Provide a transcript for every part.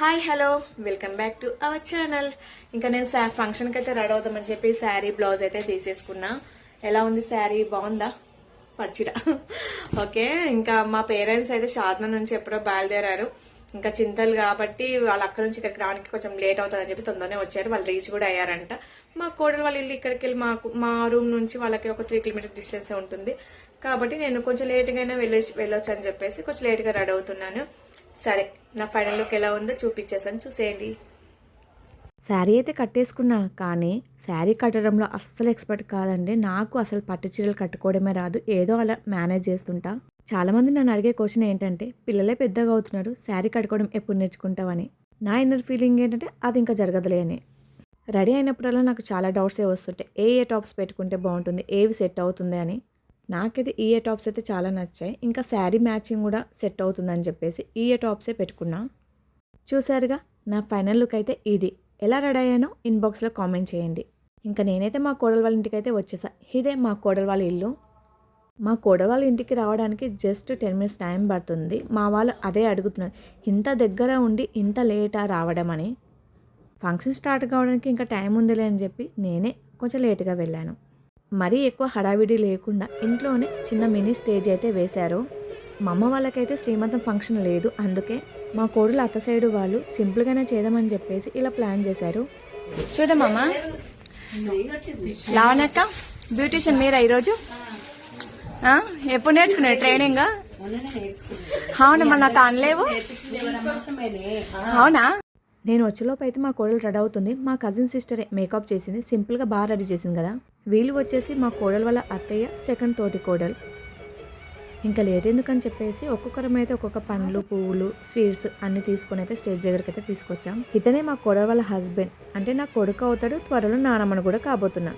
Hi hello welcome back to our channel ఇంకా నేను శా ఫంక్షన్కి అయితే రెడీ అవుదామని చెప్పి శారీ బ్లౌజ్ అయితే తీసేసుకున్నా. ఎలా ఉంది శారీ బాగుందా? పచ్చిడ ఓకే ఇంకా మా పేరెంట్స్ అయితే షాద్న నుంచి ఎప్పుడో బయలుదేరారు. ఇంకా చింతలు కాబట్టి వాళ్ళు అక్కడ నుంచి ఇక్కడికి రావడానికి కొంచెం లేట్ అవుతుందని చెప్పి తొందరనే వచ్చారు. వాళ్ళు రీచ్ కూడా అయ్యారంట. మా కోడలు వాళ్ళు ఇల్లు ఇక్కడికి వెళ్ళి మాకు మా రూమ్ నుంచి వాళ్ళకి ఒక త్రీ కిలోమీటర్ డిస్టెన్స్ ఉంటుంది. కాబట్టి నేను కొంచెం లేట్గా అయినా వెళ్ళొచ్చు అని చెప్పేసి కొంచెం లేట్గా రెడీ అవుతున్నాను. సరే నా ఫైనల్ లుక్ ఎలా ఉందో చూపించేసాను చూసేయండి. శారీ అయితే కట్టేసుకున్నా కానీ శారీ కట్టడంలో అస్సలు ఎక్స్పర్ట్ కాదండి. నాకు అసలు పట్టు చీరలు కట్టుకోవడమే రాదు. ఏదో అలా మేనేజ్ చేస్తుంటా. చాలామంది నన్ను అడిగే క్వశ్చన్ ఏంటంటే పిల్లలే పెద్దగా అవుతున్నారు శారీ కట్టుకోవడం ఎప్పుడు నేర్చుకుంటావని? నా ఇన్నర్ ఫీలింగ్ ఏంటంటే అది ఇంకా జరగదులే అని. రెడీ అయినప్పుడల్లా నాకు చాలా డౌట్స్ వస్తుంటాయి. ఏ ఏ టాప్స్ పెట్టుకుంటే బాగుంటుంది ఏవి సెట్ అవుతుంది అని. నాకైతే ఈ ఏ టాప్స్ అయితే చాలా నచ్చాయి. ఇంకా శారీ మ్యాచింగ్ కూడా సెట్ అవుతుందని చెప్పేసి ఈ ఏ టాప్సే పెట్టుకున్నా. చూసారుగా నా ఫైనల్ లుక్ అయితే ఇది. ఎలా రెడీ అయ్యానో ఇన్బాక్స్లో కామెంట్ చేయండి. ఇంకా నేనైతే మా కోడల వాళ్ళ ఇంటికి అయితే వచ్చేసా. ఇదే మా కోడల వాళ్ళ ఇల్లు. మా కోడల వాళ్ళ ఇంటికి రావడానికి జస్ట్ టెన్ మినిట్స్ టైం పడుతుంది. మా వాళ్ళు అదే అడుగుతున్నారు ఇంత దగ్గర ఉండి ఇంత లేటా రావడం అని. ఫంక్షన్ స్టార్ట్ కావడానికి ఇంకా టైం ఉందిలే అని చెప్పి నేనే కొంచెం లేట్గా వెళ్ళాను. మరీ ఎక్కువ హడావిడి లేకుండా ఇంట్లోనే చిన్న మినీ స్టేజ్ అయితే వేశారు. మా అమ్మ వాళ్ళకైతే శ్రీమంతం ఫంక్షన్ లేదు. అందుకే మా కోడలు అత్త సైడు వాళ్ళు సింపుల్గానే చేద్దామని చెప్పేసి ఇలా ప్లాన్ చేశారు. చూద్దామమ్మా లావణక్క బ్యూటిషియన్ మీరా ఈరోజు? ఆ? ఎప్పుడు నేర్చుకున్నారు? ట్రైనింగ్? అవునా మన నాతో అనలేవు? అవునా? నేను వచ్చేలోపు అయితే మా కోడలు రెడీ అవుతుంది. మా కజిన్ సిస్టరే మేకప్ చేసింది. సింపుల్గా బాగా రెడీ చేసింది కదా. వీళ్ళు వచ్చేసి మా కోడలు వాళ్ళ అత్తయ్య సెకండ్ తోటి కోడలు. ఇంకా లేట్ ఎందుకని చెప్పేసి ఒక్కొక్కరం అయితే ఒక్కొక్క పండ్లు పువ్వులు స్వీట్స్ అన్ని తీసుకొని అయితే స్టేజ్ దగ్గరికి అయితే తీసుకొచ్చాం. ఇతనే మా కోడలు వాళ్ళ హస్బెండ్ అంటే నా కొడుకు అవుతాడు త్వరలో నానమ్మను కూడా కాబోతున్నా.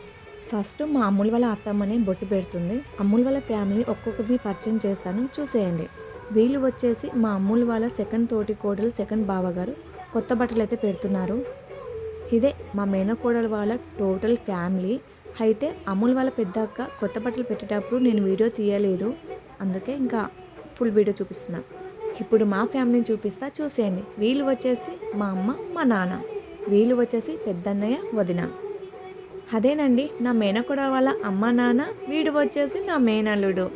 ఫస్ట్ మా అమ్ముల వాళ్ళ అత్తమ్మని బొట్టు పెడుతుంది. అమ్ముల వాళ్ళ ఫ్యామిలీ ఒక్కొక్కరిని పరిచయం చేస్తాను. చూసేయండి. వీళ్ళు వచ్చేసి మా అమ్ముల వాళ్ళ సెకండ్ తోటి కోడలు సెకండ్ బావగారు. కొత్త బట్టలు అయితే పెడుతున్నారు. ఇదే మా మేనకోడలు వాళ్ళ టోటల్ ఫ్యామిలీ. అయితే అమూల్ వాళ్ళ పెద్ద అక్క కొత్త బట్టలు పెట్టేటప్పుడు నేను వీడియో తీయలేదు. అందుకే ఇంకా ఫుల్ వీడియో చూపిస్తున్నా. ఇప్పుడు మా ఫ్యామిలీని చూపిస్తా చూసేయండి. వీళ్ళు వచ్చేసి మా అమ్మ మా నాన్న. వీళ్ళు వచ్చేసి పెద్దన్నయ్య వదిన. అదేనండి నా మేనకోడ వాళ్ళ అమ్మ నాన్న. వీడు వచ్చేసి నా మేనల్లుడు.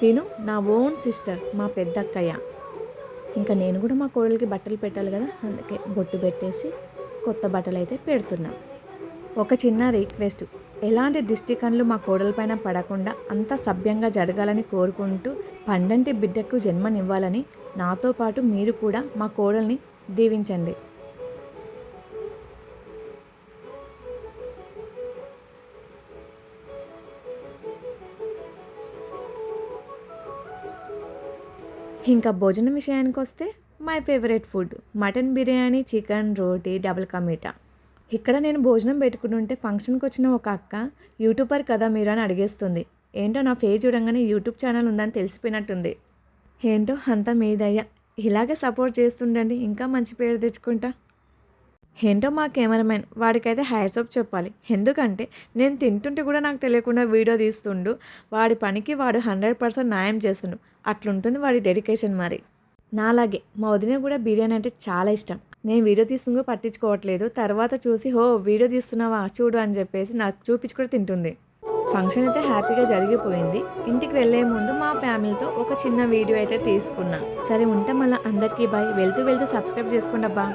తిను నా ఓన్ సిస్టర్ మా పెద్దక్కయ్య. ఇంకా నేను కూడా మా కోడలికి బట్టలు పెట్టాలి కదా అందుకే బొట్టు పెట్టేసి కొత్త బట్టలు అయితే పెడుతున్నాం. ఒక చిన్న రిక్వెస్ట్ ఎలాంటి దిష్టికన్లు మా కోడలపైన పడకుండా అంత సభ్యంగా జరగాలని కోరుకుంటూ పండంటి బిడ్డకు జన్మనివ్వాలని నాతో పాటు మీరు కూడా మా కోడల్ని దీవించండి. ఇంకా భోజనం విషయానికి వస్తే my favourite food mutton biryani chicken roti double కా ఇక్కడ నేను భోజనం పెట్టుకుని ఉంటే ఫంక్షన్కి వచ్చిన ఒక అక్క యూట్యూబర్ కదా మీరు అని అడిగేస్తుంది. ఏంటో నా ఫేజ్ చూడంగానే యూట్యూబ్ ఛానల్ ఉందని తెలిసిపోయినట్టుంది. ఏంటో అంతా మీదయ్యా ఇలాగే సపోర్ట్ చేస్తుండండి ఇంకా మంచి పేరు తెచ్చుకుంటా. ఏంటో మా కెమెరామెన్ వాడికైతే హ్యాట్స్ ఆఫ్ చెప్పాలి. ఎందుకంటే నేను తింటుంటే కూడా నాకు తెలియకుండా వీడియో తీస్తుండు. వాడి పనికి వాడు హండ్రెడ్ పర్సెంట్ న్యాయం చేస్తుండు. అట్లుంటుంది వాడి డెడికేషన్ మరి. నాలాగే మా వదిన కూడా బిర్యానీ అంటే చాలా ఇష్టం. నేను వీడియో తీస్తుందో పట్టించుకోవట్లేదు. తర్వాత చూసి హో వీడియో తీస్తున్నావా? చూడు అని చెప్పేసి నాకు చూపించి కూడా తింటుంది. ఫంక్షన్ అయితే హ్యాపీగా జరిగిపోయింది. ఇంటికి వెళ్ళే ముందు మా ఫ్యామిలీతో ఒక చిన్న వీడియో అయితే తీసుకున్నా. సరే ఉంటే మళ్ళీ. అందరికీ బాయ్. వెళ్తూ వెళ్తూ సబ్స్క్రైబ్ చేసుకోండి అబ్బా.